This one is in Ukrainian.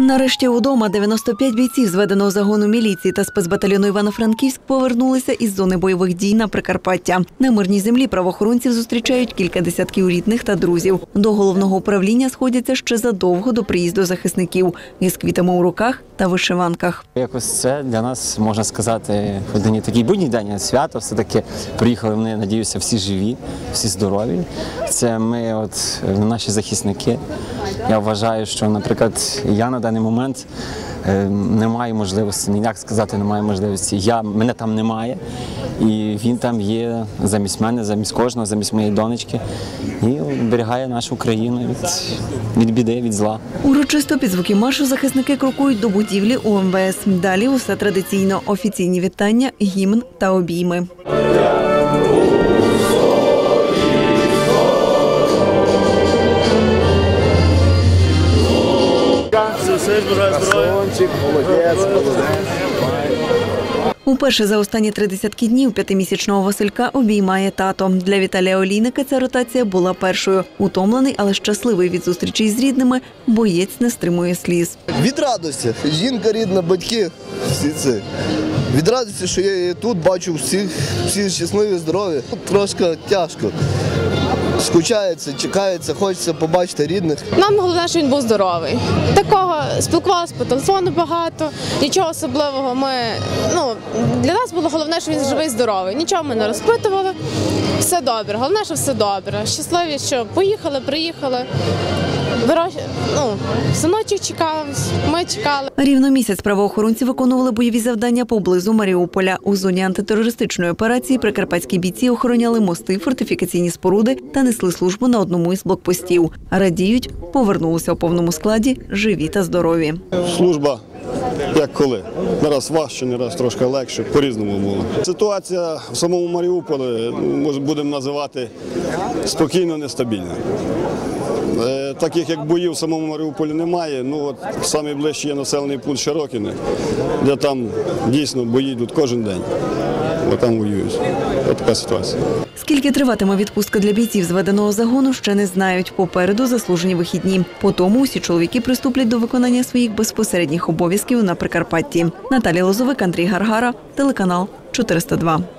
Нарешті удома 95 бійців зведеного загону міліції та спецбатальйону Івано-Франківськ повернулися із зони бойових дій на Прикарпаття. На мирній землі правоохоронців зустрічають кілька десятків рідних та друзів. До головного управління сходяться ще задовго до приїзду захисників із квітами у руках та вишиванках. Якось це для нас можна сказати один такий будній день, свято. Все таки приїхали вони, надіюся, всі живі, всі здорові. Це ми, от наші захисники. Я вважаю, що, наприклад, я на даний момент е, не маю можливості, ніяк сказати, не маю можливості. Я мене там немає, і він там є замість мене, замість кожного, замість моєї донечки, і оберігає нашу країну від, від біди, від зла. Урочисто під звуки маршу захисники крокують до будівлі УМВС. Далі усе традиційно офіційні вітання, гімн та обійми. Уперше за останні три десятки днів п'ятимісячного Василька обіймає тато. Для Віталія Олійника ця ротація була першою. Утомлений, але щасливий від зустрічей з рідними, боєць не стримує сліз. Від радості. Жінка рідна, батьки, всі це. Від радості, що я її тут бачу всіх, всі щасливі, здорові. Трошки тяжко. Скучається, чекається, хочеться побачити рідних. Нам головне, що він був здоровий. Такого спілкувалися по телефону багато, нічого особливого. Ми ну для нас було головне, що він живий, здоровий. Нічого ми не розпитували. Все добре. Головне, що все добре. Щасливі, що поїхали, приїхали. Ну, синочок чекав, ми чекали. Рівно місяць правоохоронці виконували бойові завдання поблизу Маріуполя. У зоні антитерористичної операції прикарпатські бійці охороняли мости, фортифікаційні споруди та несли службу на одному із блокпостів. Радіють, повернулися у повному складі, живі та здорові. Служба як коли. Не раз важче, не раз трошки легше, по-різному було. Ситуація в самому Маріуполі, може, будемо називати спокійно нестабільна. Е, Таких як боїв в самому Маріуполі немає. Ну от найближчий є населений пункт Широкіне, де там дійсно бої йдуть кожен день. Бо там воюють. Ось така ситуація. Скільки триватиме відпустка для бійців зведеного загону, ще не знають. Попереду заслужені вихідні. По тому усі чоловіки приступлять до виконання своїх безпосередніх обов'язків на Прикарпатті. Наталія Лозовик, Андрій Гаргара, телеканал 402.